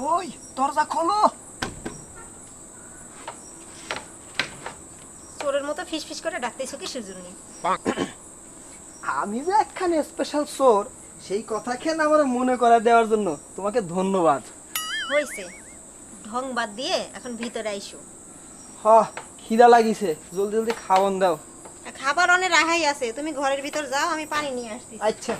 কই দরজা খোলো চোরের মতো ফিস ফিস করে ডাকতেছো কিসের জন্য? আমি যে একখানে স্পেশাল চোর সেই কথা কেন আমার মনে করে দেওয়ার জন্য? তোমাকে ধন্যবাদ। হয়েছে ঢং বাদ দিয়ে এখন ভিতরে আইসো। হ খিদা লাগিছে। জলদি জলদি খাওয়ান দাও। খাবার অনেক রাহাই আছে। তুমি ঘরের ভিতর যাও আমি পানি নিয়ে আসছি আচ্ছা।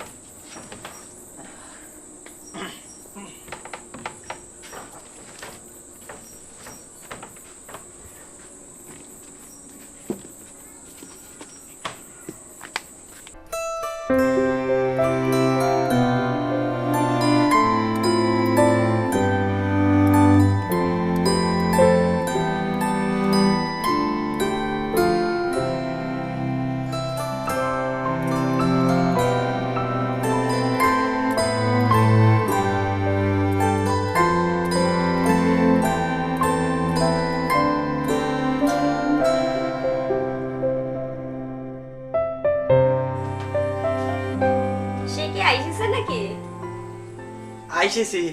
আইসিসি।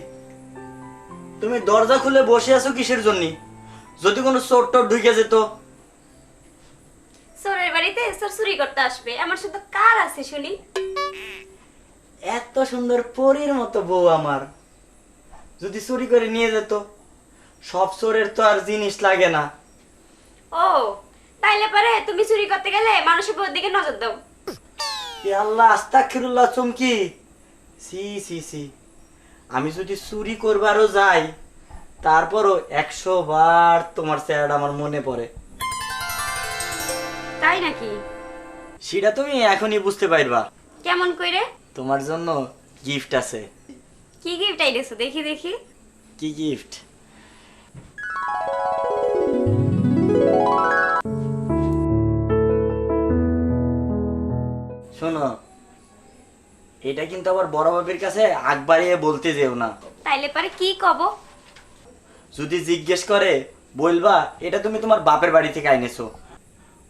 তুমি দরজা খুলে বসে আছো কিসের জন্য? যদি কোনো চোর টোর ঢুকে যেত। সোরের বাড়িতে সোর চুরি করতে আসবে। আমার সাথে কার আছে শুনি? এত সুন্দর পরীর মতো বউ আমার। যদি চুরি করে নিয়ে যেত সব চোরের তো আর জিনিস লাগে না। ও তাইলে পারে তুমি চুরি করতে গেলে মানুষের বউর দিকে নজর দাও। এ আল্লাহ আস্তাগফিরুল্লাহ চমকি। সি সি সি। আমি যদি চুরি করবারও যাই তারপরও একশো বার তোমার চেহারা আমার মনে পড়ে। তাই নাকি? সেটা তুমি এখনই বুঝতে পারবা। কেমন কইরে? তোমার জন্য গিফট আছে। কি গিফট আইলেছো? দেখি দেখি। কি গিফট শোনো এটা কিন্তু আবার বড় বাবির কাছে আগ বাড়িয়ে বলতে যেও না। তাইলে পারে কি কব? যদি জিজ্ঞেস করে বলবা এটা তুমি তোমার বাপের বাড়ি থেকে আইনেছো।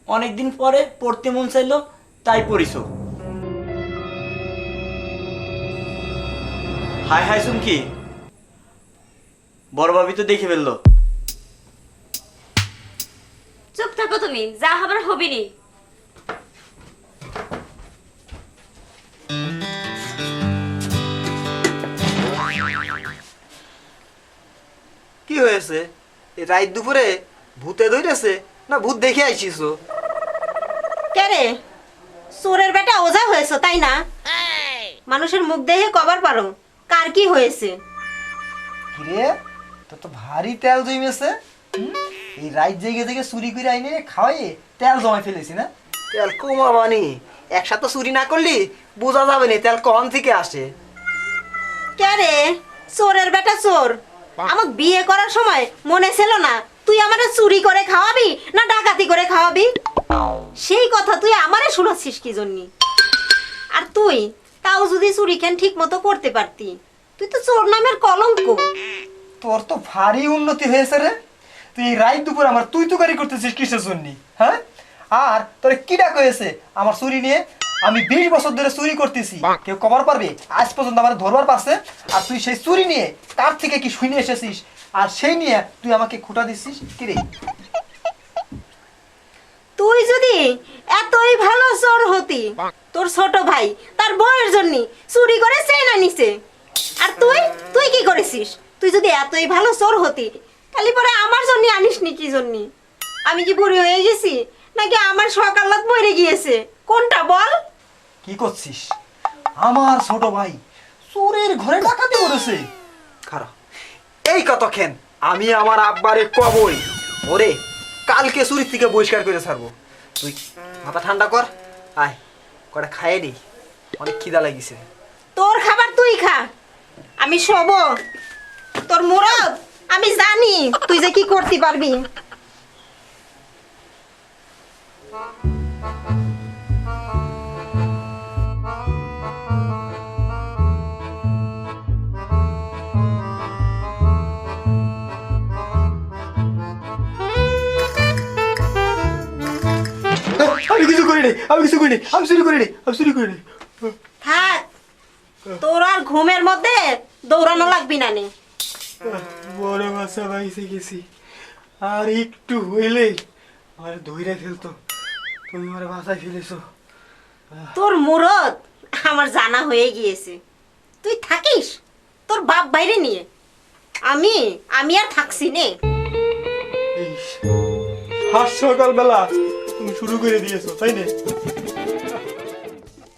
অনেকদিন পরে পড়তে মন চাইলো তাই পড়িছো। হাই হাই সুমকি বড় ভাবি তো দেখে ফেলল। চুপ থাকো তুমি যা হবার হবিনি। হয়েছে রাত দুপুরে ভূতে ধরেছে না ভূত দেখে আইছিস কে রে? চোরের বেটা ওজা হয়েছে তাই না? মানুষের মুখ দেখে কবার পারো কার কি হয়েছে? কিরে? তো তো ভারী তেল জমেছে। এই রাত জেগে জেগে চুরি করে আইনে খাওয়াই তেল জমাই ফেলেছি না? তেল কমাবানি একসাথে চুরি না করলি বোঝা যাবে না তেল কম থেকে আসে। কে রে? চোরের বেটা চোর। আমাকে বিয়ে করার সময় মনে ছিল না তুই আমারে চুরি করে খাওয়াবি না ডাকাতি করে খাওয়াবি? সেই কথা তুই আমারে শুনাচ্ছিস কি জন্যি? আর তুই তাও যদি চুরি কেন ঠিক মতো করতে পারতি? তুই তো চোর নামের কলঙ্ক। তোর তো ভারী উন্নতি হয়েছে রে। তুই রাত দুপুর আমার তুই তুকারি করতেছিস কিসের জন্য হ্যাঁ? আর তোর কি ডাক হয়েছে? আমার চুরি নিয়ে আমি বিশ বছর ধরে চুরি করতেছি। কেউ কমার পারবে? আজ পর্যন্ত আমার ধরবার পারছে। আর তুই সেই চুরি নিয়ে তার থেকে কি শুনে এসেছিস? আর সেই নিয়ে তুই আমাকে খুঁটা দিচ্ছিস? কি রে? তুই যদি এতই ভালো চোর হতি তোর ছোট ভাই তার বউয়ের জন্য চুরি করে চেনা নিছে আর তুই? তুই কি করেছিস? তুই যদি এতই ভালো চোর হতি তাহলে পরে আমার জন্য আনিস নি কি জন্য? আমি কি বুড়ি হয়ে গেছি? নাকি আমার সকালত মরে গিয়েছে? কোনটা বল? কি করছিস? আমার ছোট ভাই চোরের ঘরে ডাকাতি করেছে। খারাপ এই কত খেন আমি আমার আব্বারে কবই। ওরে কালকে চুরি থেকে বহিষ্কার করে ছাড়বো। তুই মাথা ঠান্ডা কর। আয় কটা খাইয়ে নি। অনেক খিদা লাগিছে। তোর খাবার তুই খা। আমি শোব। তোর মুরদ আমি জানি। তুই যে কি করতে পারবি? করিনি আমি কিছু করিনি আমি চুরি করিনি আমি চুরি করিনি। থাক তোর আর ঘুমের মধ্যে দৌড়ানো লাগবি না নে। বড় বাচ্চা বাইসে গেছি আর একটু আমার ধইরা ফেলতো। তুমি আমার বাসায় ফেলেছো। তোর মুরত আমার জানা হয়ে গিয়েছে। তুই থাকিস তোর বাপ বাইরে নিয়ে। আমি আমি আর থাকছি নে। সকালবেলা শুরু করে দিয়েছ তাই না?